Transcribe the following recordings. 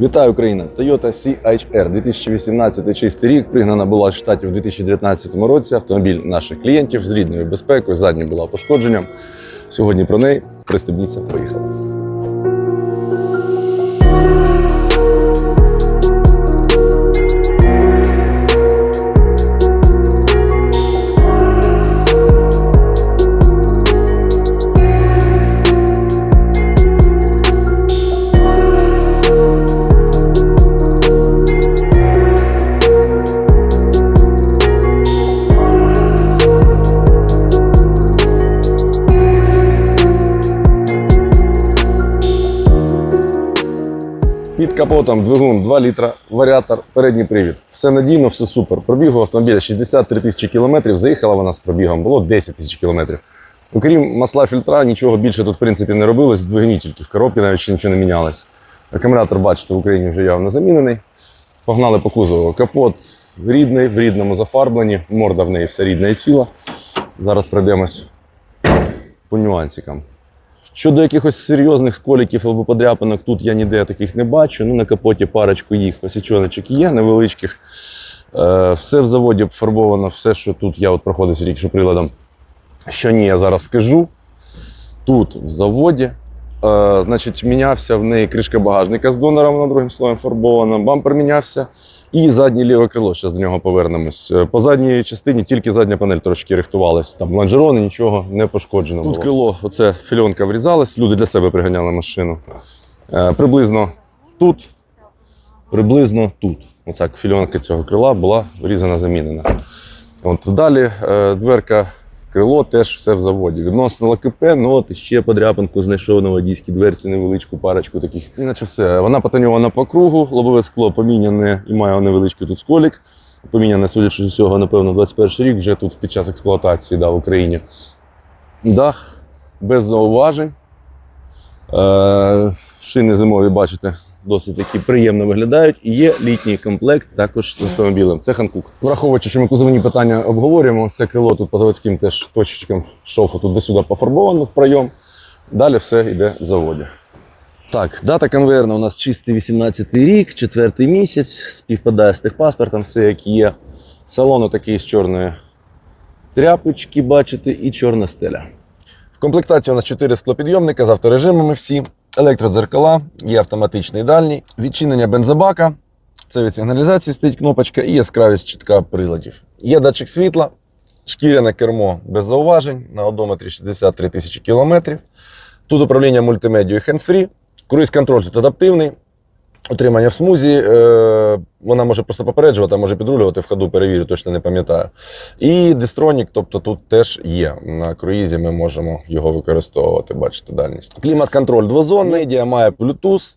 Вітаю Україна! Toyota CHR 2018 чистий рік пригнана була з штатів у 2019 році. Автомобіль наших клієнтів з рідною безпекою, задньою була пошкодженням. Сьогодні про неї пристебніться, поїхали. Під капотом двигун 2 літра, варіатор, передній привід. Все надійно, все супер. Пробігу автомобіля 63 тисячі кілометрів. Заїхала вона з пробігом, було 10 тисяч кілометрів. Окрім масла фільтра, нічого більше тут в принципі не робилось. В двигуні тільки в коробці навіть ще нічого не мінялось. Акумулятор, бачите, в Україні вже явно замінений. Погнали по кузову. Капот рідний, в рідному зафарбленні, морда в неї вся рідна і ціла. Зараз пройдемось по нюансикам. Щодо якихось серйозних сколіків або подряпинок, тут я ніде таких не бачу. Ну, на капоті парочку їх осічоночок є невеличких. Е, все в заводі фарбовано, все, що тут я от проходив тільки що приладом. Що ні, я зараз скажу. Тут в заводі, е, значить, мінявся в неї кришка багажника з донором на другим слоєм фарбована, бампер мінявся. І заднє ліве крило, зараз до нього повернемось. Е, По задній частині тільки задня панель трошки рихтувалась. Там лонжерони, нічого не пошкоджено. Тут було. крило, оце фільонка врізалась, люди для себе приганяли машину. Е, приблизно тут, приблизно тут. Оця фільонка цього крила була врізана, замінена. От далі е, дверка, крило теж все в заводі. Відносно ЛКП, ну от ще подряпинку знайшов на водійській дверці, невеличку парочку таких. Іначе все. Вона потоньована по кругу, лобове скло поміняне і має невеличкий тут сколік. Поміняне, судячи з усього, напевно, 21 рік, вже тут під час експлуатації да, в Україні. Дах без зауважень. Е, шини зимові, бачите, досить такі приємно виглядають. І є літній комплект також з автомобілем. Це Ханкук. Враховуючи, що ми кузовні питання обговорюємо, це крило тут по заводським теж точечкам шофу тут до сюди пофарбовано в пройом. Далі все йде в заводі. Так, дата конвейерна у нас чистий 18 рік, четвертий місяць, співпадає з техпаспортом, все як є. Салон такий з чорної тряпочки, бачите, і чорна стеля. В комплектації у нас 4 склопідйомника з авторежимами всі, електродзеркала, є автоматичний дальній, відчинення бензобака, це від сигналізації стоїть кнопочка і яскравість чітка приладів. Є датчик світла, шкіряне кермо без зауважень на одометрі 63 тисячі кілометрів. Тут управління мультимедією hands-free, круїз-контроль тут адаптивний. Утримання в смузі, е, вона може просто попереджувати, а може підрулювати в ходу, перевірю, точно не пам'ятаю. І дистронік, тобто тут теж є. На круїзі ми можемо його використовувати, бачите, дальність. Клімат-контроль двозонний, медіа має Bluetooth,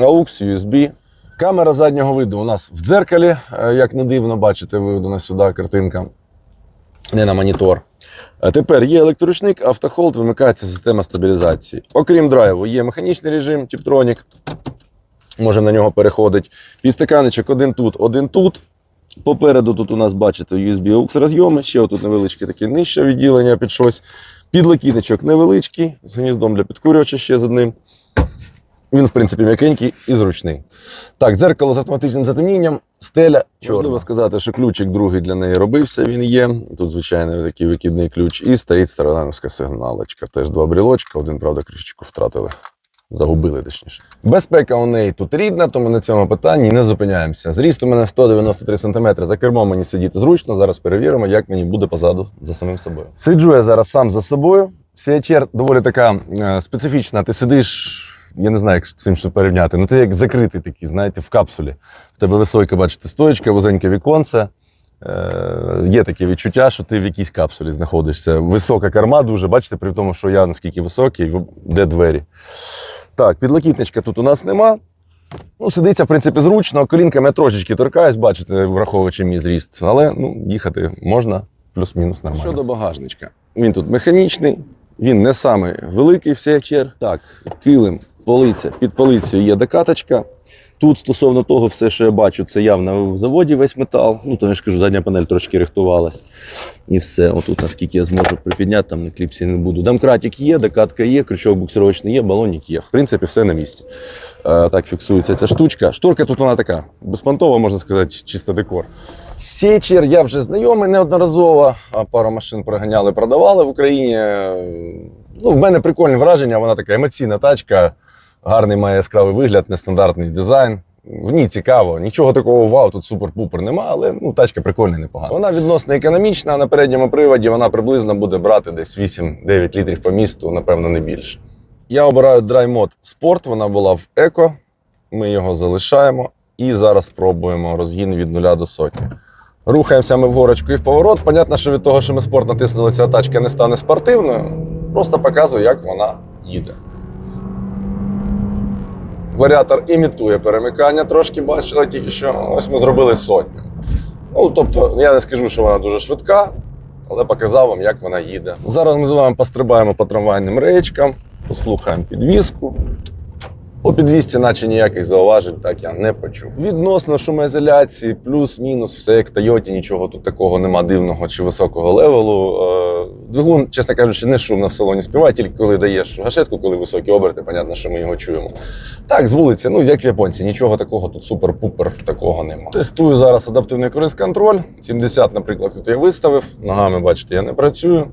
AUX, USB. Камера заднього виду у нас в дзеркалі, е, як не дивно, бачите, виведена сюди картинка, не на монітор. Тепер є електроручник, автохолд, вимикається система стабілізації. Окрім драйву, є механічний режим, Tiptronic, може на нього переходить. Підстаканечок один тут, один тут. Попереду тут у нас, бачите, USB AUX розйоми, ще отут невеличке таке нижче відділення під щось. Підлокітничок невеличкий, з гніздом для підкурювача ще з одним. Він, в принципі, м'якенький і зручний. Так, дзеркало з автоматичним затемнінням, стеля. Чорна. Можливо сказати, що ключик другий для неї робився, він є. Тут, звичайно, такий викидний ключ. І стоїть стародановська сигналочка. Теж два брілочка, один, правда, кришечку втратили. Загубили, точніше. Безпека у неї тут рідна, тому на цьому питанні не зупиняємося. Зріст у мене 193 см. За кермом мені сидіти зручно. Зараз перевіримо, як мені буде позаду за самим собою. Сиджу я зараз сам за собою. CHR доволі така е, специфічна. Ти сидиш. Я не знаю, як з цим що порівняти. Ну, ти як закритий такий, знаєте, в капсулі. В тебе висока, бачите, стоечка, вузеньке віконце. Е, є таке відчуття, що ти в якійсь капсулі знаходишся. Висока карма дуже, бачите, при тому, що я наскільки високий, де двері. Так, підлокітничка тут у нас нема. Ну, сидиться, в принципі, зручно. Колінками я трошечки торкаюсь, бачите, враховуючи мій зріст. Але ну, їхати можна плюс-мінус нормально. Щодо багажничка. Він тут механічний, він не самий великий в CHR. Так, килим, полиця. Під полицею є докаточка. Тут стосовно того, все, що я бачу, це явно в заводі весь метал. Ну, то я ж кажу, задня панель трошки рихтувалась. І все. Отут, наскільки я зможу припідняти, там на кліпсі не буду. Домкратик є, докатка є, крючок буксировочний є, балонник є. В принципі, все на місці. Е, так фіксується ця штучка. Шторка тут вона така, безпонтова, можна сказати, чисто декор. Сечер я вже знайомий неодноразово. а Пару машин проганяли, продавали в Україні. Ну, в мене прикольне враження, вона така емоційна тачка, гарний має яскравий вигляд, нестандартний дизайн. В ній цікаво, нічого такого вау, тут супер-пупер нема, але ну, тачка прикольна, непогана. Вона відносно економічна. На передньому приводі вона приблизно буде брати десь 8-9 літрів по місту, напевно, не більше. Я обираю драймод Sport, вона була в еко. Ми його залишаємо і зараз спробуємо розгін від нуля до сотні. Рухаємося ми в горочку і в поворот. Понятно, що від того, що ми спорт натиснули, ця тачка не стане спортивною. Просто показую, як вона їде. Варіатор імітує перемикання, трошки бачили, тільки що ось ми зробили сотню. Ну, тобто, я не скажу, що вона дуже швидка, але показав вам, як вона їде. Зараз ми з вами пострибаємо по трамвайним речкам, послухаємо підвіску. По підвісці, наче ніяких зауважень, так я не почув. Відносно шумоізоляції, плюс-мінус, все як Тойоті, нічого тут такого нема дивного чи високого левелу. Двигун, чесно кажучи, не шумно в салоні співає, тільки коли даєш гашетку, коли високі оберти, понятно, що ми його чуємо. Так, з вулиці, ну як в японці, нічого такого тут супер-пупер такого нема. Тестую зараз адаптивний круїз-контроль. 70, наприклад, тут я виставив. Ногами, бачите, я не працюю.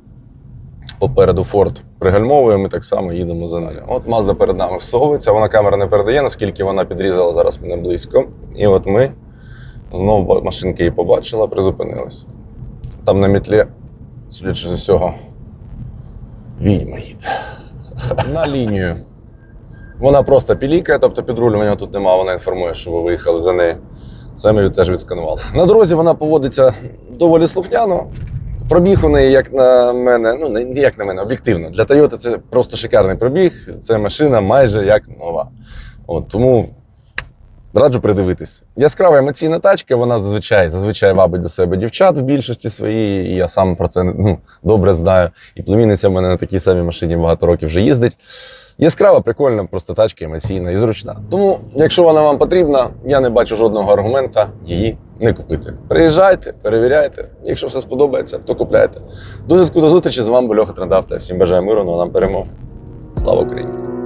Попереду Форд пригальмовує, ми так само їдемо за нею. От Мазда перед нами всовується, вона камера не передає, наскільки вона підрізала зараз мене близько. І от ми знову машинки її побачила, призупинились. Там на мітлі, судячи з усього, відьма їде. На лінію. Вона просто пілікає, тобто підрулювання тут немає, вона інформує, що ви виїхали за нею. Це ми теж відсканували. На дорозі вона поводиться доволі слухняно. Пробіг у неї, як на мене, ну не не як на мене, об'єктивно. Для Toyota це просто шикарний пробіг. Це машина майже як нова. От, тому раджу придивитись. Яскрава емоційна тачка, вона зазвичай зазвичай вабить до себе дівчат в більшості своїй, і я сам про це ну, добре знаю. І племінниця в мене на такій самій машині багато років вже їздить. Яскрава, прикольна, просто тачка емоційна і зручна. Тому, якщо вона вам потрібна, я не бачу жодного аргумента її не купити. Приїжджайте, перевіряйте. Якщо все сподобається, то купляйте. До зв'язку до зустрічі з вами був Льоха Трендавта. Всім бажаю миру, ну а нам перемог. Слава Україні!